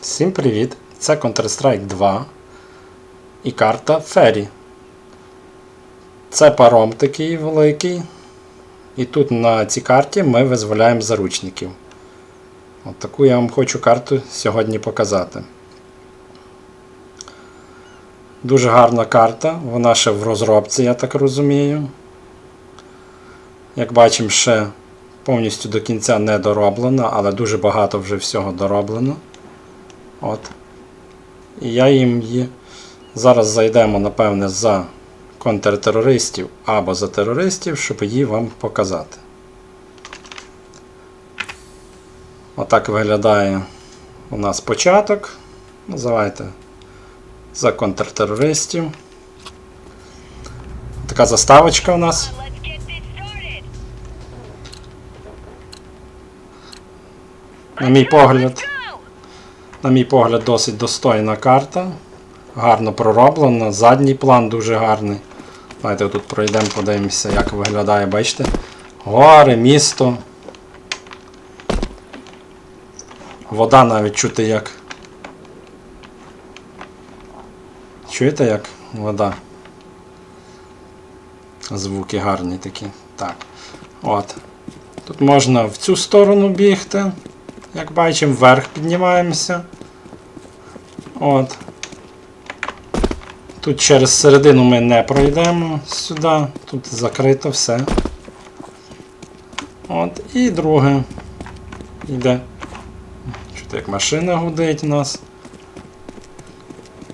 Всім привіт! Це Counter-Strike 2 і карта Фері. Це паром такий великий. І тут на цій карті ми визволяємо заручників. От таку я вам хочу карту сьогодні показати. Дуже гарна карта, вона ще в розробці, я так розумію. Як бачимо, ще повністю до кінця не дороблена, але дуже багато вже всього дороблено. От. І я їм її. Зараз зайдемо, напевне, за контртерористів або за терористів, щоб її вам показати. Отак виглядає у нас початок. Називайте за контртерористів. Така заставочка у нас. На мій погляд! На мій погляд, досить достойна карта. Гарно пророблена. Задній план дуже гарний. Давайте тут пройдемо, подивимося, як виглядає, бачите? Гори, місто. Вода навіть чути як. Чуєте як вода? Звуки гарні такі. Так. От. Тут можна в цю сторону бігти. Як бачимо, вверх піднімаємося. От. Тут через середину ми не пройдемо сюди. Тут закрито все. От. І друге. Йде. Чути, як машина гудить у нас.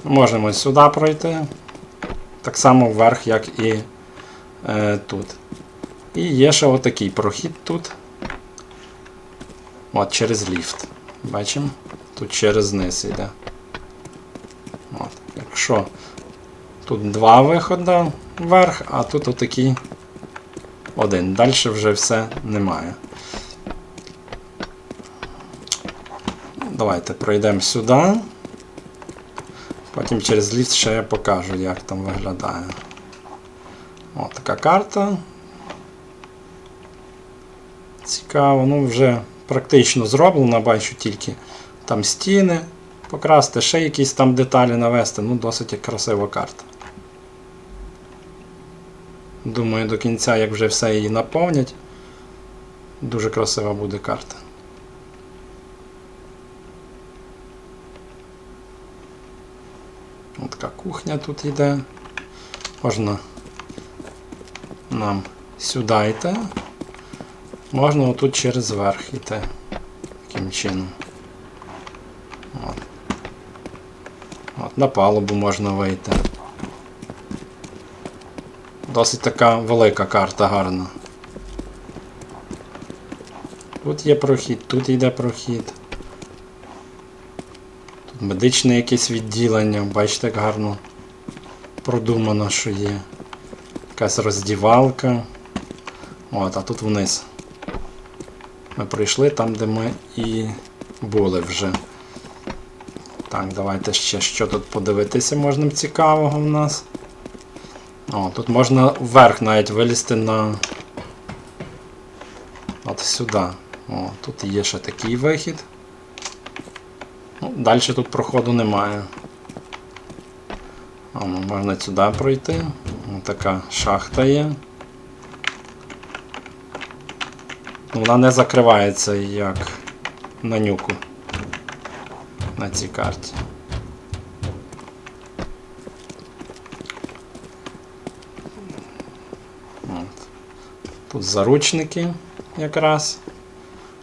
Можемо сюди пройти. Так само вверх, як і е, тут. І є ще отакий прохід тут. От через ліфт. Бачимо? Тут через низ йде. От. Якщо тут два виходи вверх, а тут отакий один. Далі вже все немає. Давайте пройдемо сюди. Потім через ліфт ще я покажу, як там виглядає. От така карта. Цікаво, ну вже практично зроблено, бачу тільки там стіни покрасти, ще якісь там деталі навести. Ну, досить красива карта. Думаю, до кінця, як вже все її наповнять, дуже красива буде карта. Ось така кухня тут йде. Можна нам сюди йти. Можна отут через верх йти. Таким чином. От. От, на палубу можна вийти. Досить така велика карта гарна. Тут є прохід, тут йде прохід. Тут медичне якесь відділення, бачите, як гарно продумано, що є. Якась роздівалка. От, а тут вниз. Ми прийшли там, де ми і були вже. Так, давайте ще що тут подивитися можна цікавого в нас. О, тут можна вверх навіть вилізти на. От сюди. О, тут є ще такий вихід. Ну, Далі тут проходу немає. О, ну, можна сюди пройти. Ось така шахта є. Ну, Вона не закривається як на нюку на цій карті. От. Тут заручники якраз.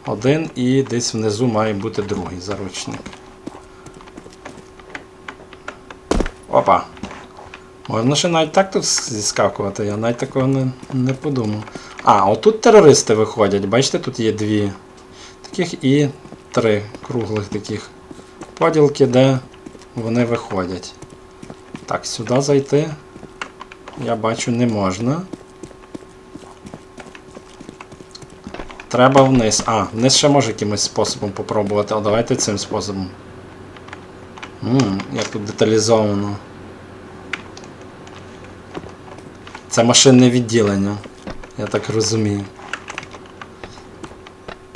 Один і десь внизу має бути другий заручник. Опа! Можна ще навіть так тут зіскакувати, я навіть такого не, не подумав. А, отут терористи виходять. Бачите, тут є дві таких і три круглих таких поділки, де вони виходять. Так, сюди зайти я бачу не можна. Треба вниз. А, вниз ще може якимось способом попробувати, але давайте цим способом. Ммм, як тут деталізовано. Це машинне відділення, я так розумію.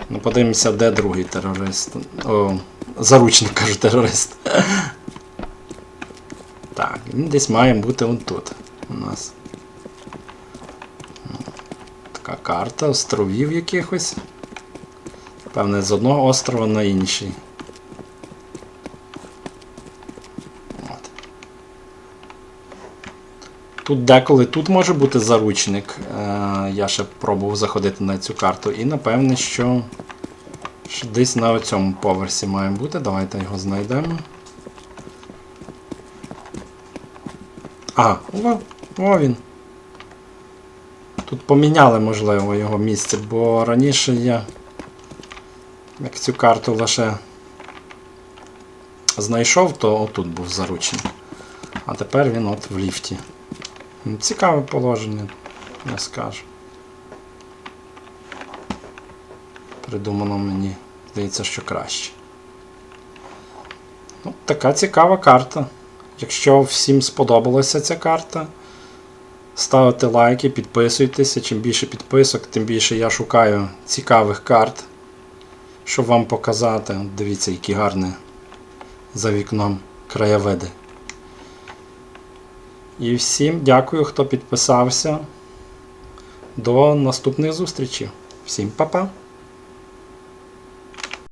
Ну, подивимося, де другий терорист. О, заручник, кажу, терорист. Так, він десь має бути он тут. У нас. Така карта островів якихось. Певне, з одного острова на інший. От. Тут деколи тут може бути заручник. Я ще пробував заходити на цю карту. І напевне, що, що десь на цьому поверсі має бути. Давайте його знайдемо. Ага, о, о він. Тут поміняли, можливо, його місце, бо раніше я як цю карту лише знайшов, то отут був заручник. А тепер він от в ліфті. Ну, Цікаве положення, я скажу. Придумано мені, здається, що краще. Ну, така цікава карта. Якщо всім сподобалася ця карта, ставте лайки, підписуйтеся. Чим більше підписок, тим більше я шукаю цікавих карт, щоб вам показати. Дивіться, які гарні за вікном краєвиди. І всім дякую, хто підписався. До наступних зустрічей. Всім па-па!